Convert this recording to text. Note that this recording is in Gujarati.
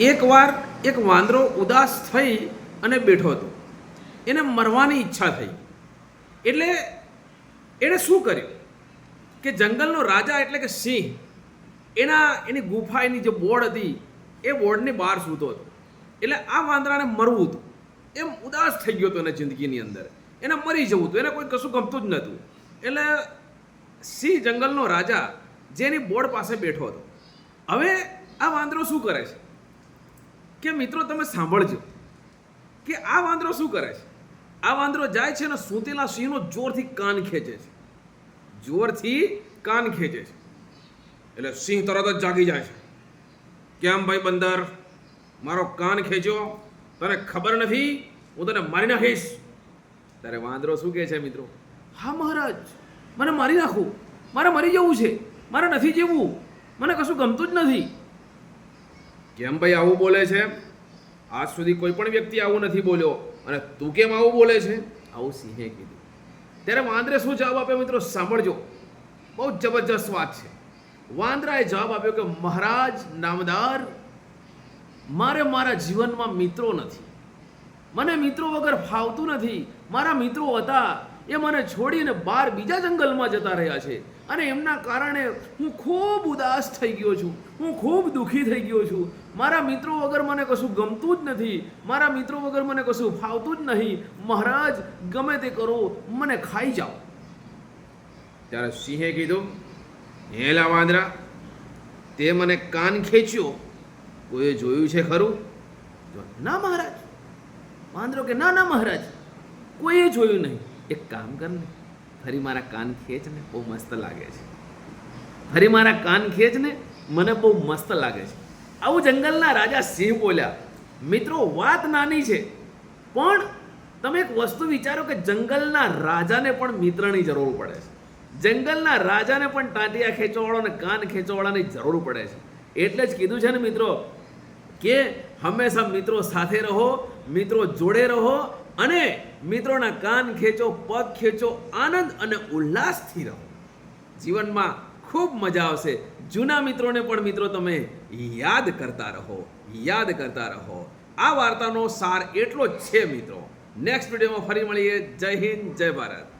એકવાર એક વાંદરો ઉદાસ થઈ અને બેઠો હતો. એને મરવાની ઈચ્છા થઈ. એટલે એણે શું કર્યું? કે જંગલનો રાજા એટલે કે સિંહ, એના, એની ગુફા એની જે બોર્ડ હતી, એ બોર્ડની બહાર સૂતો હતો. એટલે આ વાંદરાને મરવું હતું. એમ ઉદાસ થઈ ગયો હતો એને જિંદગીની અંદર. એને મરી જવું હતું. એને કોઈ કશું ગમતું જ નહોતું. એટલે સિંહ જંગલનો રાજા, જેની બોર્ડ પાસે બેઠો હતો. હવે આ વાંદરો શું કરે છે? કે મિત્રો તમે સાંભળજો. કે આ વાંદરો શું કરે છે? આ વાંદરો જાય છે અને સૂતેલા સિંહનો જોરથી કાન ખેંચે છે. જોરથી કાન ખેંચે છે. એટલે સિંહ તરત જ જાગી જાય છે. કેમ ભાઈ બંદર? મારો કાન ખેંચ્યો તને ખબર નથી? હું તને મારી નાખીશ. ત્યારે વાંદરો શું કહે છે મિત્રો? હા મહારાજ, મને મારી નાખો. મારે મરી જવું છે. મારે નથી જીવવું. મને કશું ગમતું જ નથી. કેમ ભાઈ આવું બોલે છે? આજ સુધી કોઈ પણ વ્યક્તિ આવું નથી બોલ્યો. અને તું કેમ આવું બોલે છે? આવું સિંહે કીધું. ત્યારે વાંદરે શું જવાબ આપ્યો મિત્રો? સાંભળજો. બહુ જબરજસ્ત વાત છે. વાંદરાએ જવાબ આપ્યો કે મહારાજ નામદાર મારે મારા જીવનમાં મિત્રો નથી. મને મિત્રો વગર ફાવતું નથી. મારા મિત્રો હતા એ મને છોડીને બહાર બીજા જંગલમાં જતા રહ્યા છે. અને એમના કારણે હું ખૂબ ઉદાસ થઈ ગયો છું. હું ખૂબ દુઃખી થઈ ગયો છું. મારા મિત્રો વગર મને કશું ગમતું જ નથી. મારા મિત્રો વગર મને કશું ફાવતું જ નહીં. મહારાજ ગમે તે કરો મને ખાઈ જાઓ. ત્યારે સિંહે કીધું હેલા વાંદરા તે મને કાન ખેંચ્યો. કોઈએ જોયું છે ખરું? ના મહારાજ. વાંદરો કે ના ના મહારાજ કોઈએ જોયું નહીં. એક કામ કર ને, ફરી મારા કાન ખેંચ ને, બહુ મસ્ત લાગે છે. ફરી મારા કાન ખેંચ ને, મને બહુ મસ્ત લાગે છે. આવું જંગલના રાજા સિંહ બોલ્યા, મિત્રો, વાત નાની છે, પણ તમે એક વસ્તુ વિચારો કે જંગલના રાજાને પણ મિત્રની જરૂર પડે છે. જંગલના રાજાને પણ ટાંટિયા ખેંચવાળો અને કાન ખેંચવાળાની જરૂર પડે છે. એટલે જ કીધું છે ને, મિત્રો, કે હંમેશા મિત્રો સાથે રહો, મિત્રો જોડે રહો અને મિત્રોના કાન ખેંચો, પગ ખેંચો, આનંદ અને ઉલ્લાસથી રહો. જીવનમાં ખૂબ મજા આવશે. જૂના મિત્રોને પણ મિત્રો તમે યાદ કરતા રહો, યાદ કરતા રહો. આ વાર્તાનો સાર એટલો જ છે મિત્રો. નેક્સ્ટ વિડીયોમાં ફરી મળીએ. જય હિન્દ, જય ભારત.